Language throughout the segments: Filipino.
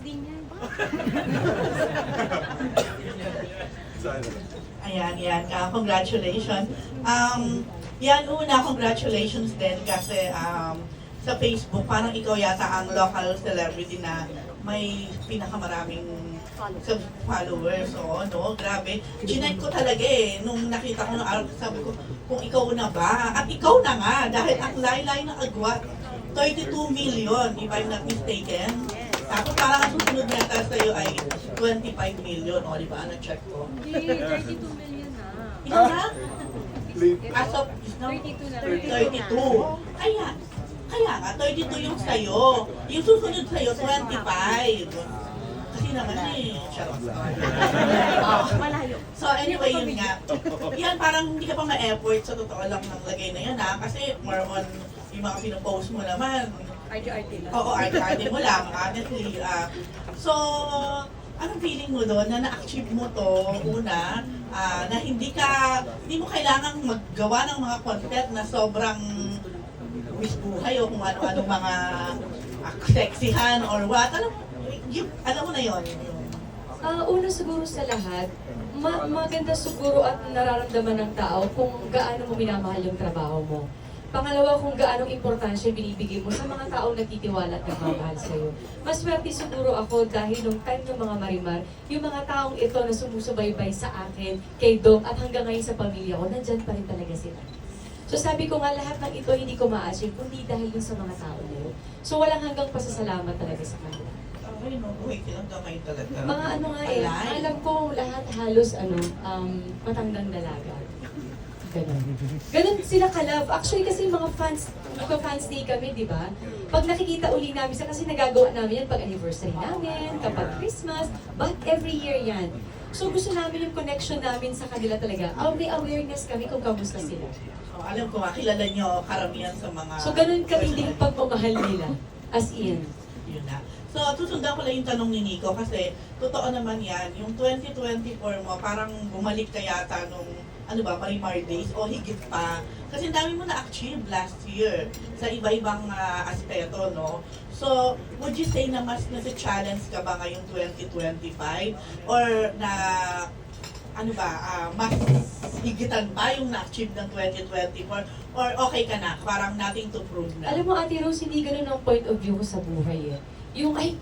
din yan. Ayan, yan. Uh, congratulations. Um, yan, una, congratulations din kasi um, sa Facebook, parang ikaw yata ang local celebrity na may pinakamaraming followers. Oo, no? Grabe. Chinek ko talaga eh. Nung nakita ko ng araw, sabi ko, kung ikaw na ba? At ikaw na nga, dahil ang laylay ng agwat, 32 million, if I'm not mistaken. Tapos parang ang susunod na yata sa'yo ay 25 million. O, di ba? Na-check ko. Hindi, 32 million na. Ikaw na? As of now, 32 na. 32. Kaya, kaya nga, 32 yung sa'yo. Yung susunod sa'yo, 25. Kasi naman eh, charot. Oh. Malayo. So anyway, yun nga. Yan, parang hindi ka pa ma-effort sa totoo lang ng lagay na yan ha. Kasi more on yung mga pinopost mo naman. RGRT lang. Oo, arte-arte mo lang, honestly. ah. so, anong feeling mo doon na na-achieve mo to una, ah, na hindi ka, hindi mo kailangang maggawa ng mga content na sobrang wish buhay o kung ano-ano mga ah, sexihan or what. Alam, yung, alam mo na yon Ah, una siguro sa lahat, ma- maganda siguro at nararamdaman ng tao kung gaano mo minamahal yung trabaho mo. Pangalawa, kung gaano importansya binibigay mo sa mga taong nagtitiwala at nagmamahal sa'yo. Maswerte siguro ako dahil nung time ng mga marimar, yung mga taong ito na sumusubaybay sa akin, kay Dom, at hanggang ngayon sa pamilya ko, nandyan pa rin talaga sila. So sabi ko nga, lahat ng ito hindi ko ma-achieve, kundi dahil dun sa mga tao na yun. So walang hanggang pasasalamat talaga sa kanila. Ay, no, wait, ilang gamay talaga. Mga ano nga eh, alam ko lahat halos ano, um, matandang dalaga. Ganon. Ganon sila ka-love. Actually kasi mga fans, magpa-fans day kami, di ba? Pag nakikita uli namin sa kasi nagagawa namin yan pag anniversary namin, kapag Christmas, but every year yan. So gusto namin yung connection namin sa kanila talaga. Oh, may awareness kami kung kamusta sila. So, alam ko nga, kilala nyo karamihan sa mga... So ganun katinding pagmamahal nila. As in. Yun na. So, susundan ko lang yung tanong ni Nico kasi totoo naman yan, yung 2024 mo, parang bumalik ka yata nung, ano ba, Marimar Days o higit pa. Kasi dami mo na-achieve last year sa iba-ibang ah, aspeto, no? So, would you say na mas nasa-challenge ka ba ngayong 2025? Or na, ano ba, ah, mas higitan pa yung na-achieve ng 2024? Or okay ka na, parang nothing to prove na? Alam mo, Ate Rose, hindi ganun ang point of view ko sa buhay eh. Yung, ay,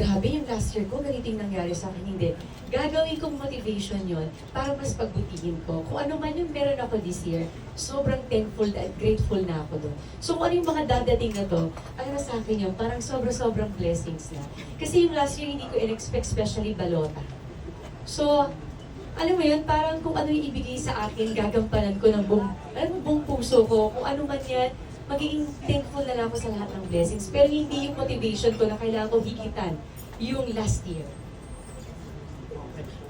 grabe yung last year ko, ganito yung nangyari sa akin. Hindi. Gagawin kong motivation yon para mas pagbutihin ko. Kung ano man yung meron ako this year, sobrang thankful at grateful na ako doon. So kung ano yung mga dadating na to, para sa akin yun, parang sobrang-sobrang blessings na. Kasi yung last year, hindi ko in-expect, especially balota. So, alam mo yun, parang kung ano yung ibigay sa akin, gagampanan ko ng buong, alam mo, buong puso ko, kung ano man yan, magiging thankful na lang ako sa lahat ng blessings. Pero hindi yung motivation ko na kailangan ko higitan yung last year.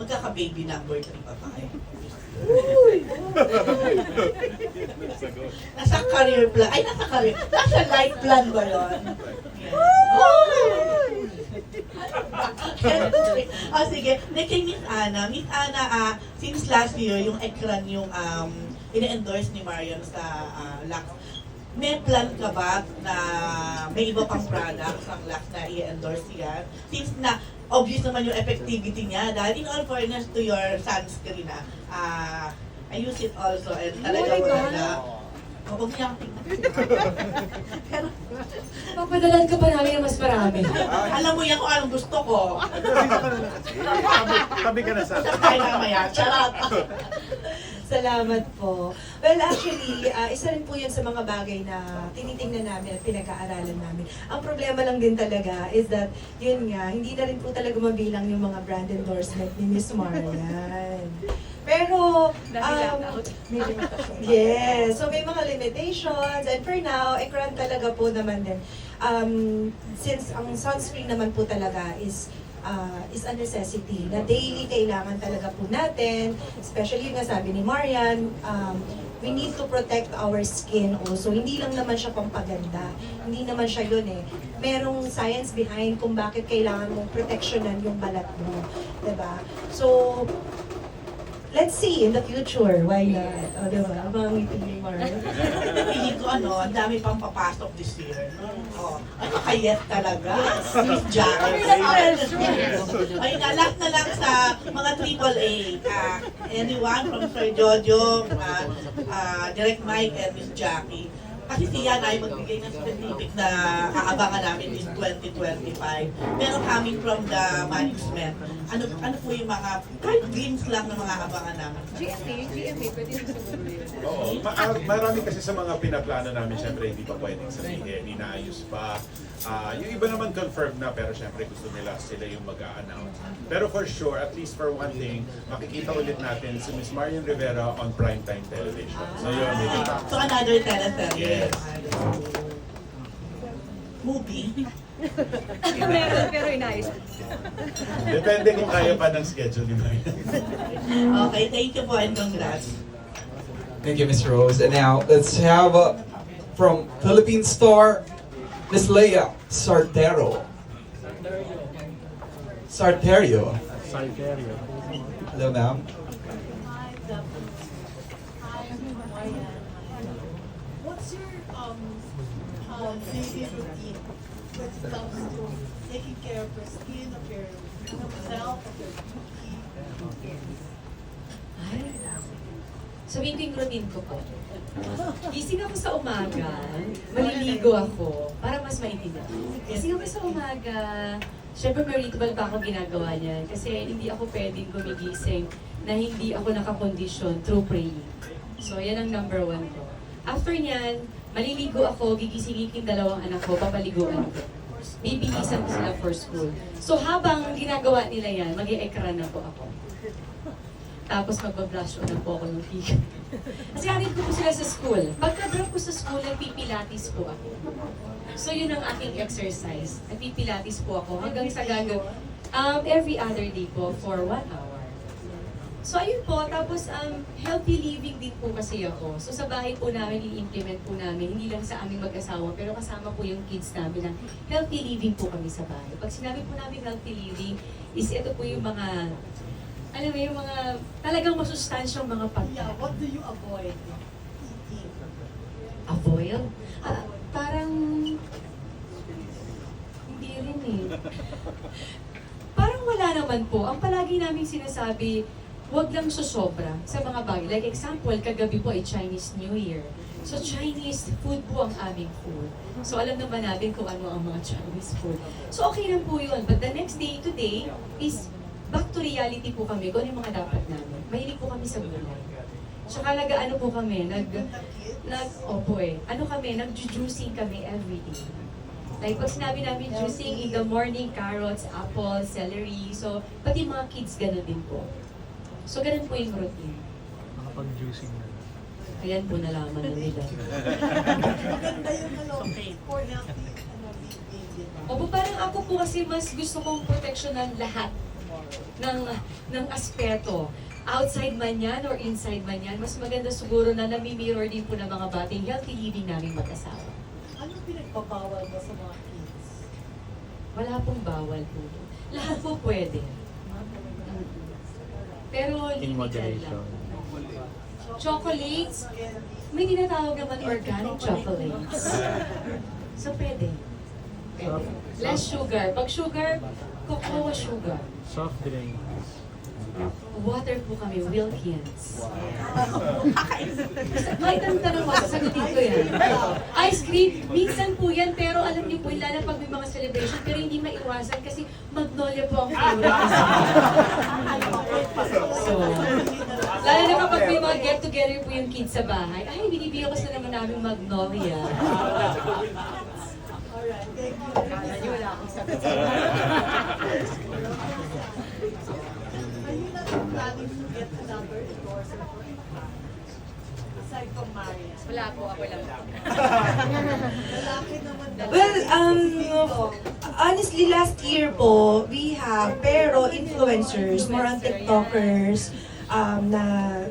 Magkaka-baby number 3 pa tayo. nasa career plan. Ay, nasa career. Nasa life plan ba yun? oh, sige. Then kay Miss Ana. Miss Ana, ah, since last year, yung ekran yung um, ina-endorse ni Marion sa ah, Lux. May plan ka ba na may iba pang products ang Lux na i-endorse yan? Since na obvious naman yung effectivity niya dahil in all fairness to your sunscreen na ah I use it also and talaga Oh maganda. Oh, Huwag niya. Pero Papadalan ka pa namin ng mas marami. alam mo yan kung anong gusto ko. tabi, tabi ka na sa Ay, mamaya. Charot. Salamat po. Well, actually, ah, isa rin po yun sa mga bagay na tinitingnan namin at pinag-aaralan namin. Ang problema lang din talaga is that, yun nga, hindi na rin po talaga mabilang yung mga brand endorsement ni Miss Marian. Pero, um. Yes. So may mga limitations. And for now, ekran talaga po naman din. Um, since ang sunscreen naman po talaga is uh, is a necessity na daily kailangan talaga po natin. Especially yung sabi ni Marian, um, we need to protect our skin also. Hindi lang naman siya pampaganda. Hindi naman siya yun eh. Merong science behind kung bakit kailangan mong protectionan yung balat mo. ba? So, let's see in the future, why not? O, di ba? Mga ngiti ni Mar. Feeling ko ano, ang dami pang papasok this year. Oh, ano kayet talaga? Miss Jackie. Ay, na, lahat na lang sa mga AAA. Ah, anyone from Sir Jojo, uh, uh, Direct Mike, and Miss Jackie. Kasi siya na ay magbigay ng specific na aabangan namin in 2025. Pero coming from the management, ano ano po yung mga, kahit glimpse lang ng mga abangan namin. GMA, GMA, pwede rin siguro yun. Oo. Ma- ah, marami kasi sa mga pinaplano namin, syempre hindi pa pwedeng sabihin, inaayos pa. Ah, yung iba naman confirmed na, pero syempre gusto nila sila yung mag-a-announce. Pero for sure, at least for one thing, makikita ulit natin si Miss Marian Rivera on primetime television. So yun, may kita. So another teleserye. Yes. Movie. Meron, pero inayos. Depende kung kaya pa ng schedule ni Marian. Okay, thank you po and congrats. Thank you, Miss Rose. And now let's have uh, from Philippine star, Miss Leia Sartero. Sarterio. Salterio. Hello, ma'am. What's your um, daily routine when it comes to taking care of your skin, of your self, of your beauty? Ay, sabihin ko yung routine ko po. Gising ako sa umaga, maliligo ako, para mas maintindihan. Gising ako sa umaga, syempre may ritual pa ako ginagawa niyan kasi hindi ako pwedeng gumigising na hindi ako nakakondisyon through praying. So, yan ang number one ko. After niyan, maliligo ako, gigisingin yung dalawang anak ko, papaliguan ko. Bibilisan ko sila for school. So, habang ginagawa nila yan, mag ekran na po ako. Tapos magbablush on na po ako ng tiga. Kasi hatid ko po sila sa school. Pagka-drop ko sa school, nagpipilates po ako. So yun ang aking exercise. Nagpipilates po ako hanggang sa gagawin. Um, every other day po for one hour. So ayun po, tapos um, healthy living din po kasi ako. So sa bahay po namin, i-implement po namin, hindi lang sa aming mag-asawa, pero kasama po yung kids namin na healthy living po kami sa bahay. Pag sinabi po namin healthy living, is ito po yung mga, alam mo yung mga, talagang masustansyang mga Yeah, pagkain. what do you avoid eating? Avoid? Ah, parang, hindi rin eh. Parang wala naman po. Ang palagi namin sinasabi, huwag lang susobra sa mga bagay. Like example, kagabi po ay Chinese New Year. So Chinese food po ang aming food. So alam naman natin kung ano ang mga Chinese food. So okay lang po yun. But the next day, today, is back to reality po kami kung ano yung mga dapat namin. Mahilig po kami sa gulay. Tsaka nag-ano po kami, nag, nag, opo eh, ano kami, nag-juicing kami every day. Like, pag sinabi namin juicing in the morning, carrots, apples, celery, so, pati mga kids, ganun din po. So, ganun po yung routine. Nakapag-juicing na. Ayan po nalaman na nila. Maganda yung ano, for healthy ano, living. Opo, parang ako po kasi mas gusto kong proteksyonan lahat ng ng aspeto. Outside man yan or inside man yan, mas maganda siguro na nami-mirror din po ng mga bating healthy living namin mag-asawa. Ano pinagpapawal mo sa mga kids? Wala pong bawal po. Lahat po pwede. Pero limited lang. Chocolates, may tinatawag naman organic chocolates. So pwede. Pwede. Less sugar. Pag sugar, cocoa sugar. Soft drink. Water po kami, Wilkins. Ang tanong mo, sasagutin ko yan. Ice cream, minsan po yan, pero alam niyo po, lalo pag may mga celebration, pero hindi maiwasan kasi magnolia po ang favorite. So, lalo na kapag may mga get-together po yung kids sa bahay, ay, binibigyan ko sila naman namin magnolia. Alright, thank you. Wala akong sagot. Are you not planning to get another endorser for Aside from Maria. Wala po, ako lang. Lalaki naman. Well, um, Honestly, last year po, we have pero influencers, more on TikTokers, um, na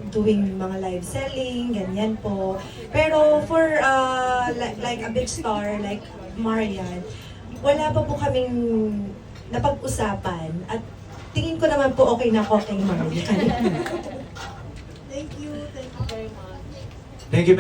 doing mga live selling, ganyan po. Pero for uh, like, like a big star like Marian, wala pa po kaming napag-usapan at tingin ko naman po okay na ko kay Marian. Thank you. Thank you very much. Thank you.